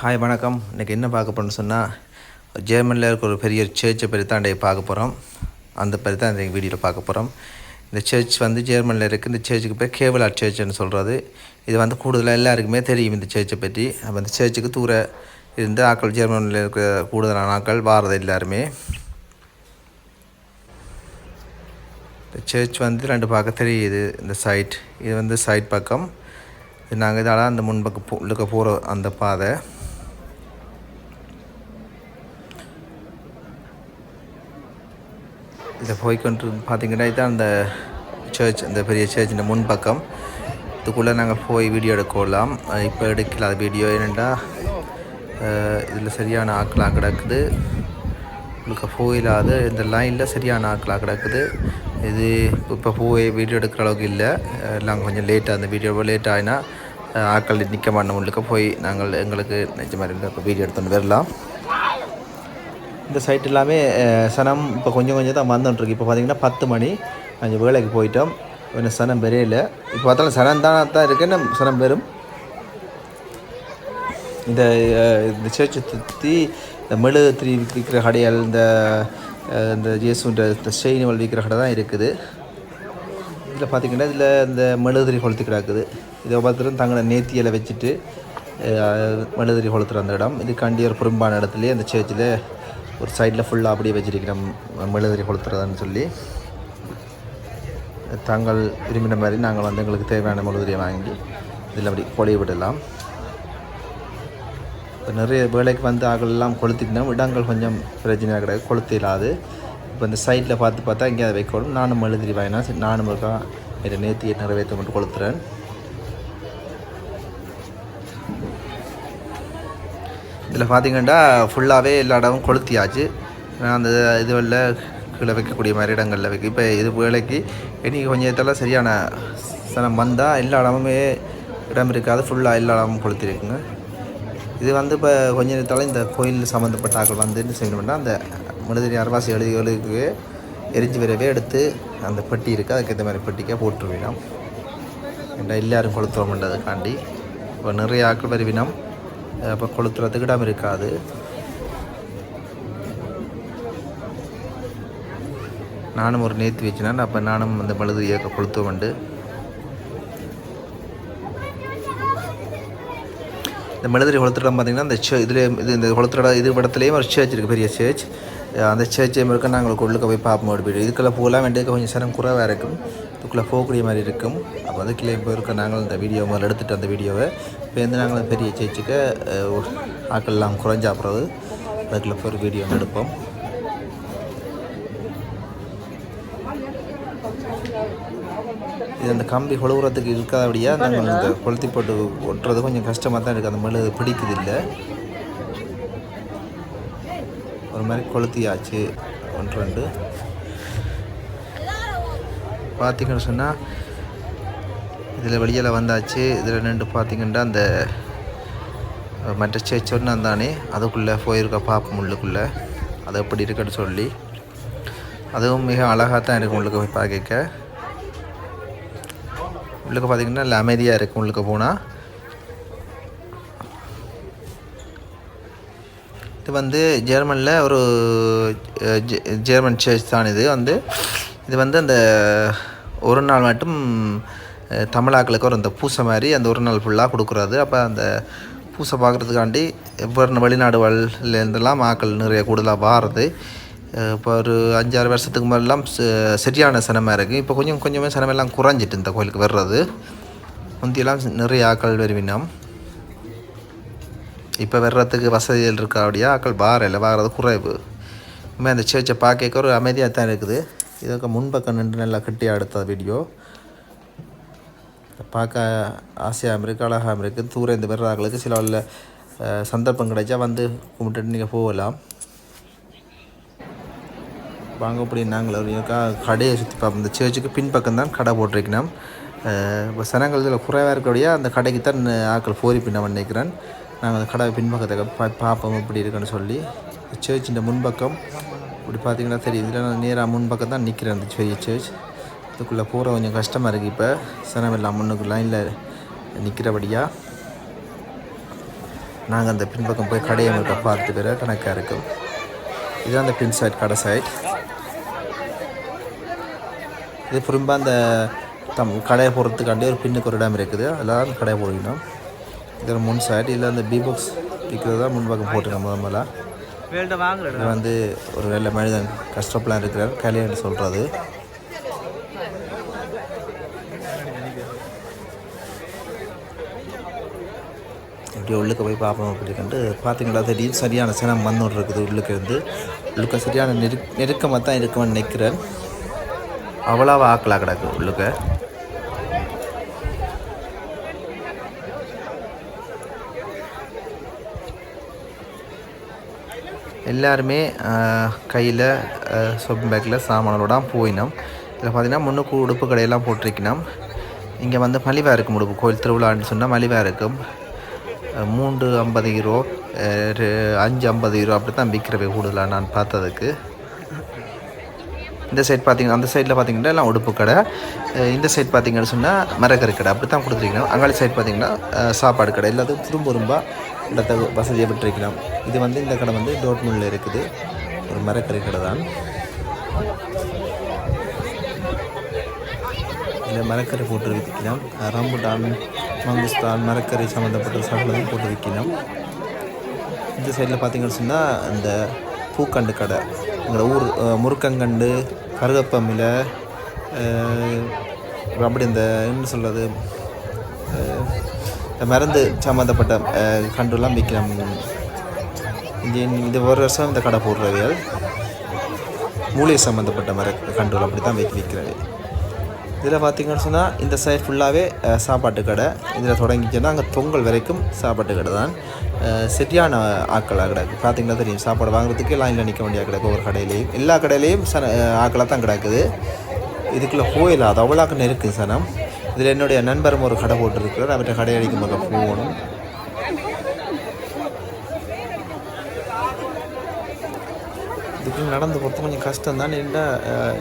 Hi வணக்கம். இன்றைக்கி என்ன பார்க்க போகிறோம்னு சொன்னால் ஜெர்மனியில் இருக்க ஒரு பெரிய சர்ச்சை பற்றி தான் பார்க்க போகிறோம் அந்த பற்றி தான் வீடியோவில் பார்க்க போகிறோம் இந்த சர்ச் வந்து ஜெர்மனியில் இருக்குது இந்த சர்ச்சுக்கு பேர் கேவலா சர்ச்சுன்னு சொல்கிறது இது வந்து கூடுதலாக எல்லாருக்குமே தெரியும் இந்த சர்ச்சை பற்றி அப்போ இந்த சர்ச்சுக்கு தூர இருந்து ஆக்கள் ஜெர்மனியில் இருக்கிற கூடுதலான ஆக்கள் வாரது எல்லாருமே. இந்த சர்ச் வந்து ரெண்டு பார்க்க தெரியுது இந்த சைட் இது வந்து சைட் பக்கம். இது நாங்கள் இதால் அந்த முன்பக்கம் உள்ளுக்க போகிற அந்த பாதை. இந்த போய்கொண்டு பார்த்தீங்கன்னா இதுதான் அந்த சர்ச் அந்த பெரிய சர்ச்சின் முன்பக்கம் இதுக்குள்ளே நாங்கள் போய் வீடியோ எடுக்கலாம். இப்போ எடுக்கல அது வீடியோ ஏனெண்டா இதில் சரியான ஆக்களாக கிடக்குது. உங்களுக்கு போயிடாது இந்த லைனில் சரியான ஆக்களாக கிடக்குது. இது இப்போ போய் வீடியோ எடுக்கிற அளவுக்கு இல்லை. எல்லாம் கொஞ்சம் லேட்டாக அந்த வீடியோ லேட் ஆகினா ஆக்கள் நிற்க மாட்டோம் உங்களுக்கு போய் நாங்கள் எங்களுக்கு நிஜ மாதிரி இப்போ வீடியோ எடுத்துகிட்டு வரலாம். இந்த சைட் எல்லாமே சனம் இப்போ கொஞ்சம் கொஞ்சம் தான் வந்துட்டுருக்கு. இப்போ பார்த்தீங்கன்னா பத்து மணி. கொஞ்சம் வேலைக்கு போயிட்டோம். இன்னும் சனம் பெரியல. இப்போ பார்த்தாலும் சனம் தான் தான் இருக்குன்னு சனம் பெரும்? இந்த இந்த சேர்ச்சை சுற்றி இந்த மெழுகுத்திரி விற்கிற கடைகள் இந்த இந்த ஜேசுன்ற இந்த செயின்கள் விற்கிற கடை தான் இருக்குது. இதில் பார்த்தீங்கன்னா இதில் இந்த மெழுகுதிரி கொளுத்து கிடக்குது. இதை பார்த்துட்டு தங்களை நேத்தியில் வச்சுட்டு அஹ், மெழுகுதிரி கொளுத்துற அந்த இடம். இது கண்டி ஒரு பெரும்பான இடத்துலையே அந்த சேர்ச்சில் ஒரு சைடில் ஃபுல்லாக அப்படியே வச்சிருக்கிறோம் மெழுகுதிரி கொளுத்துறதுன்னு சொல்லி தாங்கள் விரும்பின மாதிரி நாங்கள் வந்து எங்களுக்கு தேவையான மெழுகுதிரியை வாங்கி இதில் அப்படி பொழிய விடலாம். இப்போ நிறைய வேலைக்கு வந்து ஆகலாம் கொளுத்திட்டோம் இடங்கள் கொஞ்சம் பிரச்சனையாக கிடையாது கொளுத்த இல்லாது. இப்போ இந்த சைடில் பார்த்து பார்த்தா இங்கே அதை வைக்கணும். நானும் மெழுதிரி வாங்கினா சரி நானும் இருக்கா என்னை நேர்த்தியை நிறைவேற்ற மட்டும் கொளுத்துறேன். இதில் பார்த்தீங்கன்னா ஃபுல்லாகவே எல்லா இடமும் கொளுத்தியாச்சு. அந்த இதுவெல்லாம் கீழே வைக்கக்கூடிய மாதிரி இடங்களில் வைக்க இப்போ இது வேலைக்கு இனி கொஞ்சம் இதெல்லாம் சரியான சனம் வந்தால் எல்லா இடமுமே இடம் இருக்காது. ஃபுல்லாக எல்லா இடமும் கொளுத்திருக்குங்க. இது வந்து இப்போ கொஞ்ச நேரத்தால் இந்த கோயில் சம்மந்தப்பட்ட ஆக்கள் வந்து என்ன செய்யணும்னா அந்த மனிதரி அரவாசி எழுதிகளுக்கு எரிஞ்சு விரவே எடுத்து அந்த பெட்டி இருக்குது அதுக்கேற்ற மாதிரி பெட்டிக்காக போட்டுருவினோம். ஏன்னா எல்லாரும் கொளுத்துவோம்ன்றதுக்காண்டி இப்போ நிறைய ஆக்கள் வருவினோம். அப்போ கொளுத்துறதுக்கு இடம் இருக்காது நானும் ஒரு நேர்த்தி வச்சினேன் அப்போ நானும் அந்த மழுது இயக்க கொளுத்துவோண்டு இந்த மெழுதிரி கொளுத்துறம் பார்த்தீங்கன்னா இந்த சே இதில் இது இந்த கொளுத்துற இது இடத்துலையும் ஒரு சேர்ச் இருக்குது பெரிய சேர்ச் அந்த சேர்ச்சை இருக்க நாங்கள் உள்ளுக்கு போய் பார்ப்போம் அப்படி இதுக்குள்ளே போகலாம் வேண்டியது கொஞ்சம் சிரம் குறைவாக இருக்கும் இதுக்குள்ளே போகக்கூடிய மாதிரி இருக்கும் அப்போ வந்து கீழே போயிருக்க நாங்கள் இந்த வீடியோ முதல்ல எடுத்துகிட்டு அந்த வீடியோவை இப்போ வந்து நாங்கள் அந்த பெரிய சேர்ச்சுக்கு ஆக்கள் எல்லாம் குறைஞ்சாப்புறது அதுக்குள்ளே ஒரு வீடியோ எடுப்போம். இது அந்த கம்பி கொழுவுறதுக்கு இருக்காதபடியா நாங்கள் இந்த கொளுத்தி போட்டு ஒட்டுறது கொஞ்சம் கஷ்டமாக தான் இருக்குது அந்த மெழு பிடிக்குது இல்லை ஒரு மாதிரி கொளுத்தியாச்சு. ஒன்று ரெண்டு. பார்த்தீங்கன்னு சொன்னால் இதில் வெளியில் வந்தாச்சு. இதில் நின்று பார்த்திங்கன்னா அந்த மற்ற சேர்ச் சொன்னான் தானே அதுக்குள்ளே போயிருக்க பாப்போம் உள்ளுக்குள்ளே அது எப்படி இருக்குன்னு சொல்லி. அதுவும் மிக அழகாக தான் இருக்கும் உள்ளுக்கு போய் பார்க்க. உள்ளுக்கு பார்த்திங்கன்னா நல்ல அமைதியாக இருக்கும் உள்ளுக்கு போனால் இது வந்து ஜெர்மனில் ஒரு ஜெ- ஜெர்மன் சர்ச் தான் இது. வந்து இது வந்து அந்த ஒரு நாள் மட்டும் தமிழாக்களுக்கு ஒரு அந்த பூசை மாதிரி அந்த ஒரு நாள் ஃபுல்லாக கொடுக்குறது. அப்போ அந்த பூசை பார்க்குறதுக்காண்டி வெளிநாடு வெளிநாடுகள்லேருந்தெல்லாம் ஆக்கள் நிறைய கூடுதலாக வாரது. இப்போ ஒரு அஞ்சாறு வருஷத்துக்கு மேலாம் சரியான சினமாக இருக்குது இப்போ கொஞ்சம் கொஞ்சமே சினமெல்லாம் குறைஞ்சிட்டு இந்த கோயிலுக்கு வர்றது. முந்தியெல்லாம் நிறைய ஆக்கள் வருவினோம் இப்போ வர்றதுக்கு வசதிகள் இருக்கா அப்படியா? ஆக்கள் பார் இல்லை வாகிறது குறைவு. உண்மை அந்த சேர்ச்சை பார்க்க ஒரு அமைதியாக தான் இருக்குது. இதுக்கு முன்பக்கம் நின்று நல்லா கட்டியாக எடுத்த வீடியோ பார்க்க ஆசையாகவும் இருக்குது அழகாகவும் இருக்குது தூரம் இந்த வர்றாங்களுக்கு சில உள்ள சந்தர்ப்பம் கிடைச்சா வந்து கும்பிட்டுட்டு நீங்கள் போகலாம். வாங்க அப்படி நாங்கள் ஒரு கடையை சுற்றி பார்ப்போம் இந்த சேர்ச்சுக்கு பின்பக்கம் தான் கடை போட்டிருக்கணும். இப்போ சனங்கள் இதில் குறைவாக இருக்கக்கூடிய அந்த கடைக்கு தான் ஆக்கள் போரி பின்ன நினைக்கிறேன் நாங்கள் அந்த கடை பின்பக்கத்தை பா பார்ப்போம் இப்படி இருக்குன்னு சொல்லி. சேர்ச்சின் முன்பக்கம் இப்படி பார்த்தீங்கன்னா தெரியுது. இதில் நான் நேராக முன்பக்கம் தான் நிற்கிறேன் அந்த பெரிய சேர்ச் இதுக்குள்ளே போகிற கொஞ்சம் கஷ்டமாக இருக்குது இப்போ. சனம் எல்லாம் முன்னுக்கு லைனில் நிற்கிறபடியாக நாங்கள் அந்த பின்பக்கம் போய் கடையை மட்டும் பார்த்து வர கணக்காக இருக்கும். இதுதான் அந்த பின் சைட் கடை சைட் இது திரும்ப அந்த தம் கடையை போகிறதுக்காண்டி ஒரு பின்னுக்கு ஒரு இடம் இருக்குது. அதில் தான் அந்த கடையை போடணும் இது முன் சைடு இதில் அந்த பீபாக்ஸ் விற்கிறது தான் முன்பக்கம் போட்டுருக்கேன் முதல் முதல்ல இது வந்து ஒரு நல்ல மனிதன் கஷ்டப்பலாம் இருக்கிறார். கல்யாணம் சொல்கிறது இப்படி உள்ளுக்கு போய் பார்ப்போம் அப்படின்னு பார்த்தீங்களா? திடீர்னு சரியான சேனம் மண்ணோடு இருக்குது உள்ளுக்கு இருந்து. உள்ளுக்க சரியான நெரு நெருக்கமாக தான் இருக்கும்னு நினைக்கிறேன். அவ்வளோவா ஆக்கலாக கிடக்கு உள்ளுக்க. எல்லாருமே கையில் ஷாப்பிங் பேக்கில் சாமானோட போயினோம். இதில் பார்த்தீங்கன்னா முன்னுக்கு உடுப்பு கடையெல்லாம் போட்டிருக்கணும் இங்கே வந்து மலிவாக இருக்கும் உடுப்பு. கோயில் திருவிழான்னு சொன்னால் மலிவாக இருக்கும். மூன்று ஐம்பது ஹீரோ அஞ்சு ஐம்பது ஹீரோ அப்படி தான் விற்கிறவை கூடுதலாக நான் பார்த்ததுக்கு. இந்த சைட் பார்த்தீங்கன்னா அந்த சைடில் பார்த்தீங்கன்னா எல்லாம் உடுப்பு கடை. இந்த சைட் பார்த்தீங்கன்னு சொன்னால் மரக்கறி கடை அப்படி தான் கொடுத்துருக்கணும் அங்காளி சைட் பார்த்தீங்கன்னா சாப்பாடு கடை. எல்லாத்துக்கும் திரும்ப ரொம்ப இடத்த வசதியை விட்டுருக்கலாம். இது வந்து இந்த கடை வந்து டோட்மூனில் இருக்குது. ஒரு மரக்கறி கடை தான். இதில் மரக்கறி போட்டு விற்கலாம். ரம்புட்டான் மங்குஸ்தான் மரக்கறி சம்மந்தப்பட்ட சாப்பிட்றதையும் போட்டு விற்கணும் இந்த சைடில் பார்த்தீங்கன்னு சொன்னால் இந்த பூக்கண்டு கடை. எங்களோட ஊர் முருக்கங்கண்டு கருகப்பமில அப்படி இந்த என்ன சொல்கிறது இந்த மருந்து சம்மந்தப்பட்ட கண்டுலாம் விற்கிறோம் இது இது ஒரு வருஷம் இந்த கடை போடுறவையால். மூலிகை சம்மந்தப்பட்ட மர கண்டுகள் அப்படி தான் வைக்க விற்கிறது. இதில் பார்த்தீங்கன்னு சொன்னால் இந்த சைட் ஃபுல்லாகவே சாப்பாட்டு கடை. இதில் தொடங்கிச்சுன்னா அங்கே பொங்கல் வரைக்கும் சாப்பாட்டு கடை தான். சரியான ஆக்களாக கிடக்கு. பார்த்தீங்கன்னா தெரியும் சாப்பாடு வாங்குறதுக்கு லைனில் நிற்க வேண்டிய கிடக்கு ஒவ்வொரு கடையிலையும். எல்லா கடையிலையும் சன ஆக்களாக தான் கிடக்குது. இதுக்குள்ளே போயிடலாம். அது அவ்வளோக்கு நெருக்கு சனம். இதில் என்னுடைய நண்பரும் ஒரு கடை போட்டிருக்கிறார். அவர்கிட்ட கடை அடிக்கும் போது போகணும். இதுக்குள்ள நடந்து போகிறது கொஞ்சம் கஷ்டம் தான். என்ன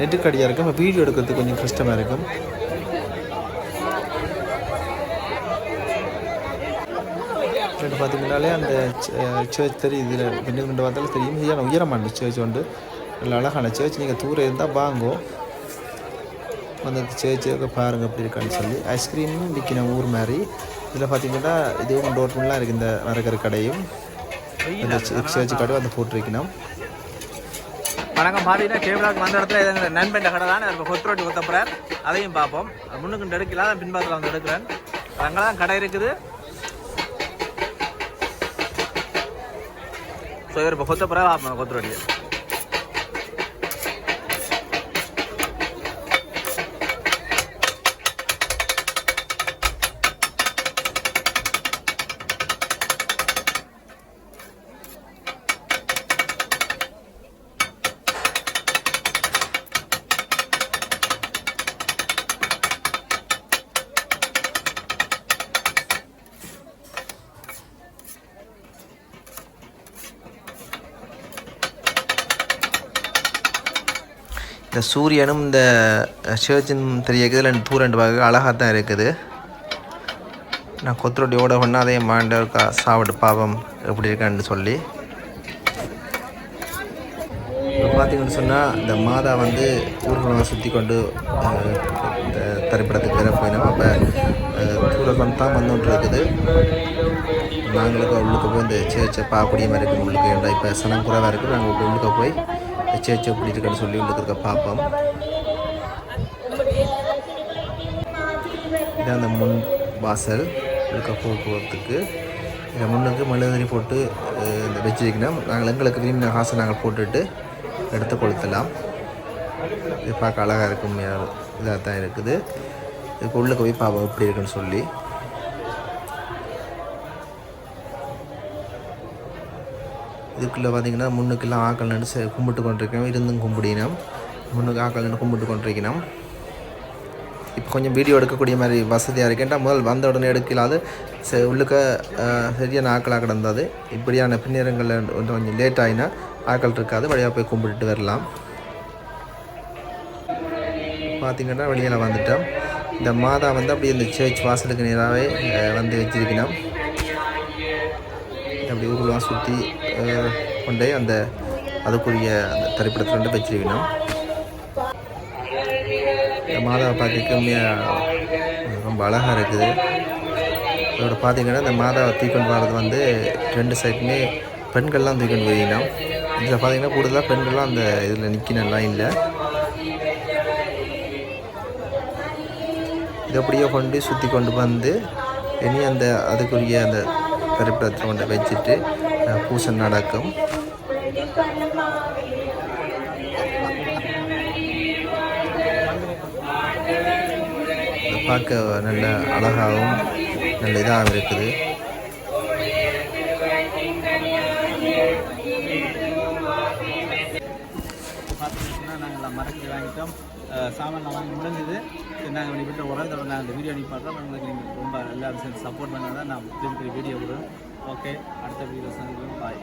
நெட்டுக்கடியாக இருக்கும் வீடியோ எடுக்கிறதுக்கு கொஞ்சம் கஷ்டமாக இருக்கும் ரெண்டு பார்த்தீங்கன்னாலே அந்த சர்ச் தெரியும் இதில் ரெண்டு பார்த்தாலும் தெரியும். சரியான உயரமான சர்ச் உண்டு? நல்ல அழகான சர்ச் நீங்கள் தூரம் இருந்தால் வாங்கோ. அந்த சர்ச்சுக்கு பாருங்க எப்படி இருக்கான்னு சொல்லி. ஐஸ்கிரீமும் விற்கணும் ஊர் மாதிரி. இதில் பார்த்தீங்கன்னா இதுவும் டோட்மெண்ட்லாம் இருக்குது இந்த மரக்கறி கடையும். இந்த சர்ச் கடையும் அதை போட்டிருக்கணும் வணக்கம். பார்த்தீங்கன்னா கேபிளாக்கு வந்த இடத்துல எங்கள் நண்பன் கடை தான் இப்போ கொத்து ரோட்டி கொத்த போகிறார் அதையும் பார்ப்போம். முன்னுக்கு எடுக்கலாம் பின்பாத்தில் வந்து எடுக்கிறேன். அங்கே தான் கடை இருக்குது. ஸோ இவர் இப்போ கொத்த பார்ப்போம் கொத்து ரோட்டியை இந்த சூரியனும் இந்த சேர்ச்சும் தெரியக்குது ரெண்டு தூரம் ரெண்டு பார்க்க அழகாக தான் இருக்குது. நான் கொத்துரொட்டியோட ஒன்றா அதே மாண்டவர் கா சாப்பிட்டு பாவம் எப்படி இருக்கான்னு சொல்லி. இப்போ பார்த்தீங்கன்னு சொன்னால் இந்த மாதா வந்து ஊர்வலம் சுற்றி கொண்டு இந்த திரைப்படத்துக்கு வேற போயிடும் அப்போ தூரம் தான் வந்துட்டு இருக்குது. நாங்களுக்கு உள்ளுக்கு போய் இந்த சேர்ச்சை பார்க்கக்கூடிய மாதிரி இருக்குது உள்ளுக்கு இப்போ சனம் குறைவாக இருக்குது நாங்கள் உள்ளுக்க போய் இந்த சேர்ச்சை எப்படி இருக்குன்னு சொல்லி உள்ளுக்கு இருக்க பார்ப்போம். இது அந்த முன் வாசல் உள்ளுக்க போக்குவரத்துக்கு. இதில் முன்னுக்கு மெழுகுதிரி போட்டு இந்த வச்சிருக்கணும். நாங்கள் எங்களுக்கு விரும்பின காசை நாங்கள் போட்டுட்டு எடுத்து கொளுத்தலாம். இது பார்க்க அழகாக இருக்கும். இதாக தான் இருக்குது. இதுக்கு உள்ளுக்கு போய் பார்ப்போம் எப்படி இருக்குன்னு சொல்லி. இதுக்குள்ளே பார்த்தீங்கன்னா முன்னுக்கெல்லாம் ஆக்கள் நடிச்சு கும்பிட்டு கொண்டிருக்கணும் இருந்தும் கும்பிடினோம். முன்னுக்கு ஆக்கள் நின்று கும்பிட்டு கொண்டிருக்கணும் இப்போ கொஞ்சம் வீடியோ எடுக்கக்கூடிய மாதிரி வசதியாக இருக்கேன்டா முதல் வந்த உடனே எடுக்கலாது. செ உள்ளுக்க சரியான ஆக்களாக கிடந்தது. இப்படியான பின்னேரங்களில் கொஞ்சம் கொஞ்சம் லேட் ஆகினா ஆக்கள் இருக்காது. வழியாக போய் கும்பிட்டுட்டு வரலாம். பார்த்திங்கன்னா வெளியில் வந்துட்டோம். இந்த மாதா வந்து அப்படியே இந்த சேர்ச் வாசலுக்கு நேராகவே வந்து வச்சிருக்கணும். அப்படி ஊர்லாம் சுற்றி கொண்டே அந்த அதுக்குரிய அந்த திரைப்படத்தில் வந்து வச்சிருக்கணும். மாதாவை பார்க்க ரொம்ப அழகாக இருக்குது. இதோட பார்த்திங்கன்னா இந்த மாதாவை தூக்கிட்டு வர்றது வந்து ரெண்டு சைடுமே பெண்கள்லாம் தூக்கிட்டு போயிடணும். இதில் பார்த்தீங்கன்னா கூடுதலாக பெண்கள்லாம் அந்த இதில் நிற்கணும் லைனில் இது அப்படியே கொண்டு சுற்றி கொண்டு வந்து இனி அந்த அதுக்குரிய அந்த திரைப்படத்தை கொண்டு வச்சுட்டு பூசை நடக்கும் பார்க்க நல்ல அழகாகவும் நல்ல இதாகவும் இருக்குது. பார்த்தீங்கன்னா நாங்கள் மரக்கறி வாங்கிட்டோம் சாமான் வாங்கி முடிஞ்சது. நாங்கள் வெளிப்பட்ட உடனே தொடர்ந்து நான் இந்த வீடியோ அனுப்பி பார்த்தோம் உங்களுக்கு நீங்கள் ரொம்ப எல்லா விஷயம் சப்போர்ட் பண்ணால் தான் நான் பெரிய வீடியோ விடுவேன் ஓகே அடுத்த வீடியோ சந்திக்கிறோம் பாய்